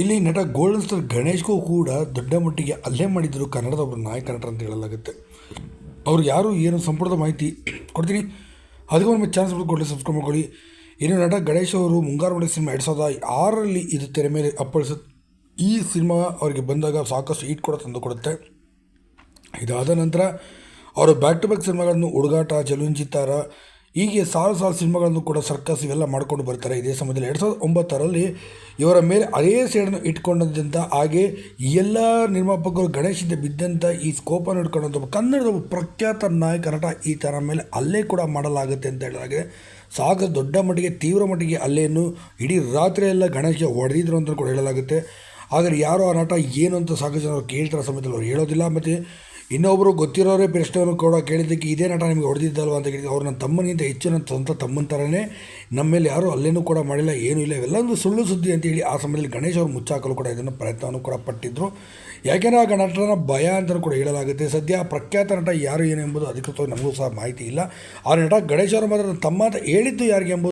ಇಲ್ಲಿ ನಟ golden star ಗಣೇಶ್ಗೂ ಕೂಡ ದೊಡ್ಡ ಮಟ್ಟಿಗೆ ಅಲ್ಲೇ ಮಾಡಿದ್ದರು ಕನ್ನಡದ ಒಬ್ಬರು ನಾಯಕ ನಟರು ಅಂತ ಹೇಳಲಾಗುತ್ತೆ. ಅವ್ರು ಯಾರು ಏನು ಸಂಪೂರ್ಣ ಮಾಹಿತಿ ಕೊಡ್ತೀನಿ. ಅದಕ್ಕೆ ಒಮ್ಮೆ ಚಾನ್ಸ್ ಕೊಡಲಿ ಸಬ್ಸ್ಕ್ರೈಬ್ ಮಾಡ್ಕೊಳ್ಳಿ. ಇನ್ನು ನಟ ಗಣೇಶ್ ಅವರು ಮುಂಗಾರು ಮಳೆ ಸಿನಿಮಾ ಎರಡು ಸಾವಿರದ ಆರರಲ್ಲಿ ಇದು ತೆರೆ ಮೇಲೆ ಅಪ್ಪಳಿಸ ಈ ಸಿನಿಮಾ ಅವರಿಗೆ ಬಂದಾಗ ಸಾಕಷ್ಟು ಈಟ್ ಕೂಡ ತಂದು ಕೊಡುತ್ತೆ. ಇದಾದ ನಂತರ ಅವರು ಬ್ಯಾಕ್ ಟು ಬ್ಯಾಕ್ ಸಿನಿಮಾಗಳನ್ನು ಹುಡುಗಾಟ ಜಲುಂಜಿತಾರ ಹೀಗೆ ಸಾಲು ಸಾಲು ಸಿನಿಮಾಗಳನ್ನು ಕೂಡ ಸರ್ಕಸ್ ಇವೆಲ್ಲ ಮಾಡ್ಕೊಂಡು ಬರ್ತಾರೆ ಇದೇ ಸಮಯದಲ್ಲಿ. ಎರಡು ಸಾವಿರದ ಒಂಬತ್ತರಲ್ಲಿ ಇವರ ಮೇಲೆ ಅದೇ ಸೇಡನ್ನು ಇಟ್ಕೊಂಡಂಥ ಹಾಗೆ ಎಲ್ಲ ನಿರ್ಮಾಪಕರು ಗಣೇಶಿಂದ ಬಿದ್ದಂಥ ಈ ಸ್ಕೋಪನ್ನು ಇಟ್ಕೊಂಡಂಥ ಕನ್ನಡದ ಪ್ರಖ್ಯಾತ ನಾಯಕ ನಟ ಈ ಥರ ಮೇಲೆ ಅಲ್ಲೇ ಕೂಡ ಮಾಡಲಾಗುತ್ತೆ ಅಂತ ಹೇಳಲಾಗಿದೆ ಸಾಗರ ದೊಡ್ಡ ಮಟ್ಟಿಗೆ, ತೀವ್ರ ಮಟ್ಟಿಗೆ ಅಲ್ಲೇನು ಇಡೀ ರಾತ್ರಿ ಎಲ್ಲ ಗಣೇಶ ಹೊಡೆದಿದ್ರು ಅಂತ ಕೂಡ ಹೇಳಲಾಗುತ್ತೆ. ಆದರೆ ಯಾರು ಆ ನಟ, ಏನು ಅಂತ ಸಾಕಷ್ಟು ಜನರು ಕೇಳ್ತಾರ ಸಮಯದಲ್ಲಿ, ಅವ್ರು ಹೇಳೋದಿಲ್ಲ. ಮತ್ತು ಇನ್ನೊಬ್ಬರು ಗೊತ್ತಿರೋರೇ ಪ್ರಶ್ನೆಯನ್ನು ಕೂಡ ಕೇಳಿದ್ದಕ್ಕೆ ಇದೇ ನಟ ನಿಮಗೆ ಹೊಡೆದಿದ್ದಲ್ವ ಅಂತ ಕೇಳಿದ್ರೆ ಅವ್ರು ನನ್ನ ತಮ್ಮನಿಗಿಂತ ಹೆಚ್ಚು ನನ್ನ ಸ್ವಂತ ತಮ್ಮನ ಥರನೇ ನಮ್ಮ ಮೇಲೆ ಯಾರೂ ಅಲ್ಲೇನೂ ಕೂಡ ಮಾಡಿಲ್ಲ, ಏನೂ ಇಲ್ಲ. ಇವೆಲ್ಲ ಒಂದು ಸುಳ್ಳು ಸುದ್ದಿ ಅಂತೇಳಿ ಆ ಸಮಯದಲ್ಲಿ ಗಣೇಶ್ ಅವರು ಮುಚ್ಚಾಕಲು ಕೂಡ ಇದನ್ನು ಪ್ರಯತ್ನವನ್ನು ಕೂಡ ಪಟ್ಟಿದ್ದರು ಯಾಕೆಂದರೆ ಆ ನಟನ ಭಯ ಅಂತಲೂ ಕೂಡ ಹೇಳಲಾಗುತ್ತೆ. ಸದ್ಯ ಪ್ರಖ್ಯಾತ ನಟ ಯಾರು ಏನು ಎಂಬುದು ಅಧಿಕೃತವಾಗಿ ನಮಗೂ ಸಹ ಮಾಹಿತಿ ಇಲ್ಲ. ಆ ನಟ ಗಣೇಶ್ ಅವರು ಮಾತ್ರ ತಮ್ಮ ಅಂತ ಹೇಳಿದ್ದು ಯಾರಿಗೆ ಎಂಬುದು